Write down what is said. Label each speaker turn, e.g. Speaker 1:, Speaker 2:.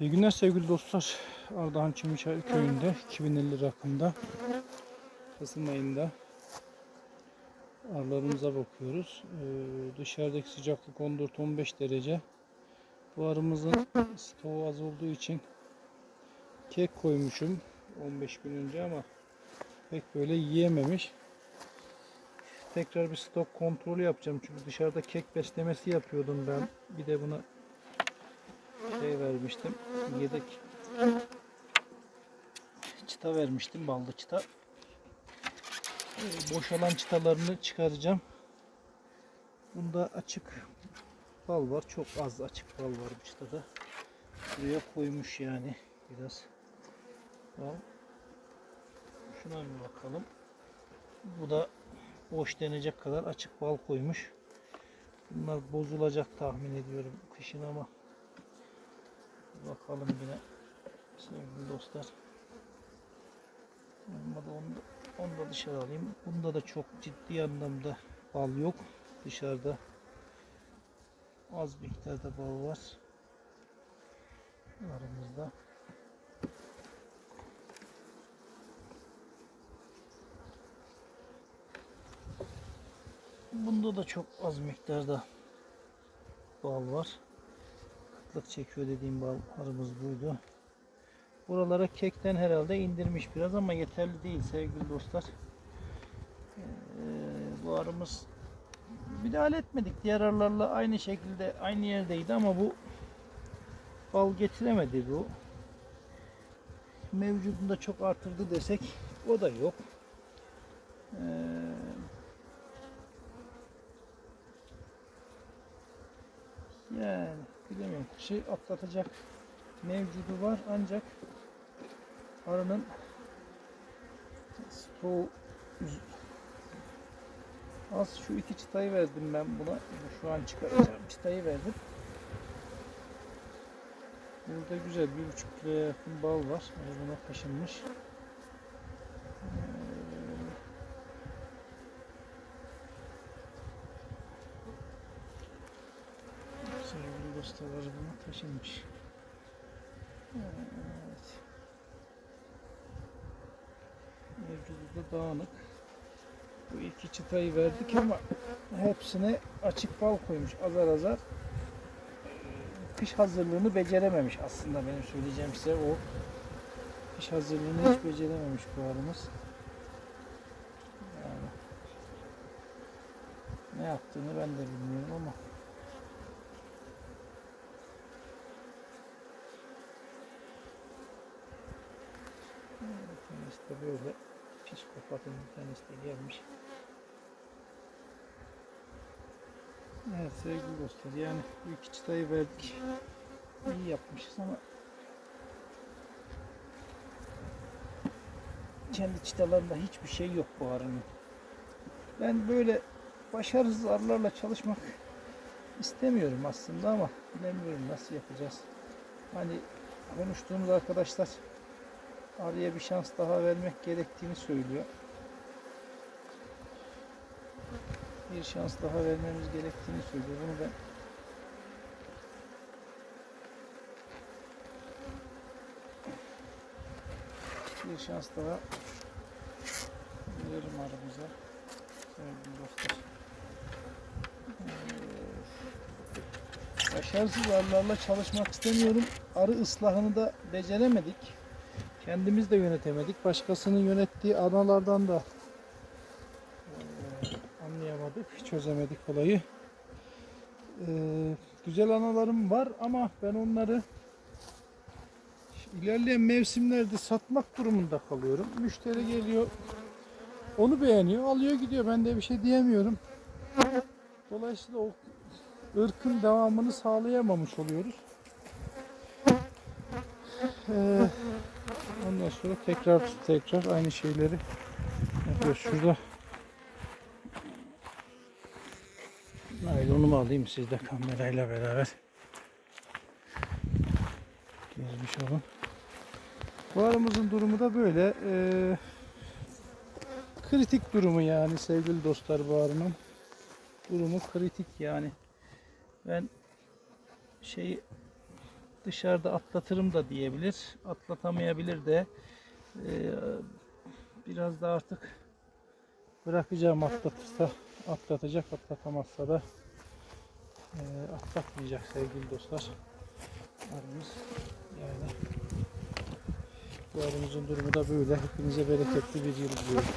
Speaker 1: İyi günler sevgili dostlar. Ardahan Çimiçay köyünde 2050 rakımda Kasım ayında arılarımıza bakıyoruz. Ee, dışarıdaki sıcaklık 14-15 derece. Bu arımızın stoğu az olduğu için kek koymuşum 15 gün önce ama pek böyle yiyememiş. Tekrar bir stok kontrolü yapacağım çünkü dışarıda kek beslemesi yapıyordum ben. Bir de şey vermiştim. Yedek çıta vermiştim. Ballı çıta. Ee, Boşalan çıtalarını çıkaracağım. Bunda açık bal var. Çok az açık bal var bu çıtada. Buraya koymuş yani biraz bal. Şuna bir bakalım. Bu da boş denecek kadar açık bal koymuş. Bunlar bozulacak tahmin ediyorum kışın ama Bakalım yine sevgili dostlar. Olmadı onu da, onu da dışarı alayım. Bunda da çok ciddi anlamda bal yok. Dışarıda az miktarda bal var. Aramızda. Bunda da çok az miktarda bal var kıtlık çekiyor dediğim bal arımız buydu. Buralara kekten herhalde indirmiş biraz ama yeterli değil sevgili dostlar. Ee, bu arımız müdahale etmedik. Diğer arılarla aynı şekilde aynı yerdeydi ama bu bal getiremedi bu. Mevcudunda çok artırdı desek o da yok. Ee, yani bilemiyorum. Kışı atlatacak mevcudu var ancak arının stoğu az şu iki çıtayı verdim ben buna. Şu an çıkaracağım çıtayı verdim. Burada güzel bir buçuk kiloya yakın bal var. Yani buna dostlar buna taşınmış. Evet. Mevcudu da dağınık. Bu iki çıtayı verdik ama hepsine açık bal koymuş azar azar. Kış hazırlığını becerememiş aslında benim söyleyeceğim size o. Kış hazırlığını hiç becerememiş bu arımız. Yani ne yaptığını ben de bilmiyorum ama Bir tanesi de böyle psikopatın bir tanesi de gelmiş. Evet sevgili dostlar yani bu iki çıtayı verdik. İyi yapmışız ama kendi çıtalarında hiçbir şey yok bu arının. Ben böyle başarısız arılarla çalışmak istemiyorum aslında ama bilemiyorum nasıl yapacağız. Hani konuştuğumuz arkadaşlar arıya bir şans daha vermek gerektiğini söylüyor. Bir şans daha vermemiz gerektiğini söylüyor. Bunu ben bir şans daha verelim aramıza. Sevgili dostlar. Ee, Başarısız arılarla çalışmak istemiyorum. Arı ıslahını da beceremedik. Kendimiz de yönetemedik. Başkasının yönettiği analardan da eee, anlayamadık, çözemedik olayı. Eee, güzel analarım var ama ben onları ilerleyen mevsimlerde satmak durumunda kalıyorum. Müşteri geliyor, onu beğeniyor, alıyor gidiyor. Ben de bir şey diyemiyorum. Dolayısıyla o ırkın devamını sağlayamamış oluyoruz. Eee Ondan sonra tekrar tekrar aynı şeyleri yapıyoruz. Şurada naylonumu alayım siz de kamerayla beraber gezmiş olun. Bu durumu da böyle. Ee, kritik durumu yani sevgili dostlar bu. Durumu kritik yani. Ben şeyi dışarıda atlatırım da diyebilir. Atlatamayabilir de. Ee, biraz da artık bırakacağım atlatırsa atlatacak atlatamazsa da e, atlatmayacak sevgili dostlar. Arımız yani bu arımızın durumu da böyle. Hepinize bereketli bir yıl diliyorum.